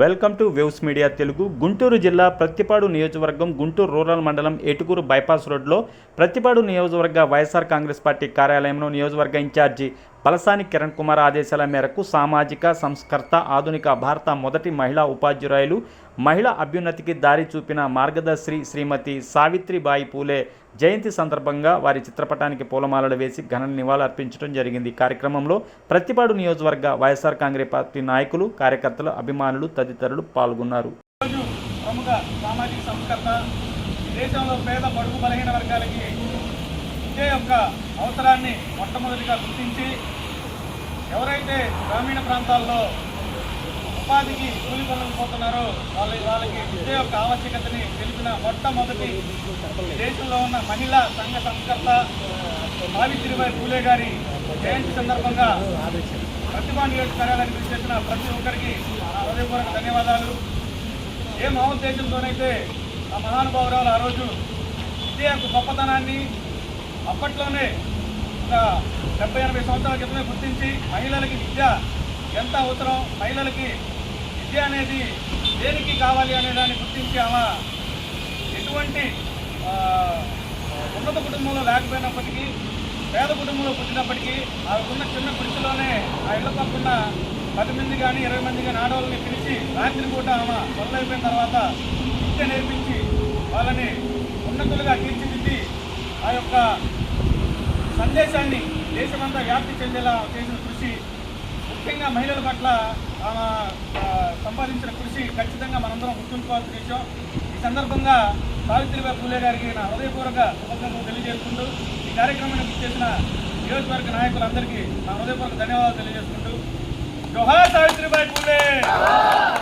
Welcome to waves media Telugu. Guntur జిల్లా ప్రత్తిపాడు నియోజకవర్గం Guntur rural మండలం ఏటుకూరు బైపాస్ రోడ్లో ప్రత్తిపాడు నియోజకవర్గ వైఎస్ఆర్ కాంగ్రెస్ పార్టీ కార్యాలయంలో నియోజకవర్గ ఇన్ఛార్జి బలసాని కిరణ్ కుమార్ ఆదేశాల మేరకు సామాజిక సంస్కర్త ఆధునిక భారత మొదటి మహిళా ఉపాధ్యాయులు మహిళా అభ్యున్నతికి దారి చూపిన మార్గదర్శి శ్రీమతి సావిత్రిబాయి పూలే జయంతి సందర్భంగా వారి చిత్రపటానికి పూలమాలలు వేసి ఘన నివాళులర్పించడం జరిగింది. కార్యక్రమంలో ప్రతిపాడు నియోజకవర్గ వైఎస్ఆర్ కాంగ్రెస్ పార్టీ నాయకులు కార్యకర్తలు అభిమానులు తదితరులు పాల్గొన్నారు. ప్రముఖ సామాజిక సంస్కర్త దేశంలో పేద బడుగు బలహీన వర్గాలకి విద్య యొక్క అవసరాన్ని మొట్టమొదటిగా గుర్తించి ఎవరైతే గ్రామీణ ప్రాంతాల్లో ఉపాధికి కూలి పనులకు పోతున్నారో వాళ్ళ వాళ్ళకి విద్య యొక్క ఆవశ్యకతని తెలిపిన మొట్టమొదటి దేశంలో ఉన్న మహిళా సంఘ సంస్కర్త సావిత్రిబాయి పూలే గారి జయంతి సందర్భంగా ప్రతిభా కార్యాలయం చేసిన ప్రతి ఒక్కరికి హృదయపూర్వక ధన్యవాదాలు. ఏ మహోద్దేశంతోనైతే ఆ మహానుభావురాలు ఆ రోజు విద్య యొక్క గొప్పతనాన్ని అప్పట్లోనే ఒక డెబ్బై ఎనభై సంవత్సరాల క్రితమే గుర్తించి మహిళలకి విద్య ఎంత అవసరం మహిళలకి విద్య అనేది దేనికి కావాలి అనే దాన్ని గుర్తించి ఆమె ఎటువంటి ఉన్నత కుటుంబంలో లేకపోయినప్పటికీ పేద కుటుంబంలో పుట్టినప్పటికీ ఆవిడకున్న చిన్న గుడిసెలోనే ఆ ఇళ్ళ పక్కన పది మంది కానీ ఇరవై మంది కానీ ఆడవాళ్ళని పిలిచి రాత్రి పూట ఆమె మొదలైపోయిన తర్వాత విద్య నేర్పించి వాళ్ళని ఉన్నతులుగా తీర్చిదిద్ది ఆ యొక్క సందేశాన్ని దేశమంతా వ్యాప్తి చెందేలా చేసిన కృషి ముఖ్యంగా మహిళల పట్ల ఆమె సంపాదించిన కృషి ఖచ్చితంగా మనందరం గుర్తుంచుకోవాల్సిన విషయం. ఈ సందర్భంగా సావిత్రిబాయి పూలే గారికి నా హృదయపూర్వక కృతజ్ఞతలు తెలియజేసుకుంటూ ఈ కార్యక్రమానికి చేసిన నియోజకవర్గ నాయకులందరికీ నా హృదయపూర్వక ధన్యవాదాలు తెలియజేసుకుంటూ. జోహార్ సావిత్రిబాయి పూలే! జోహార్ సావిత్రిబాయి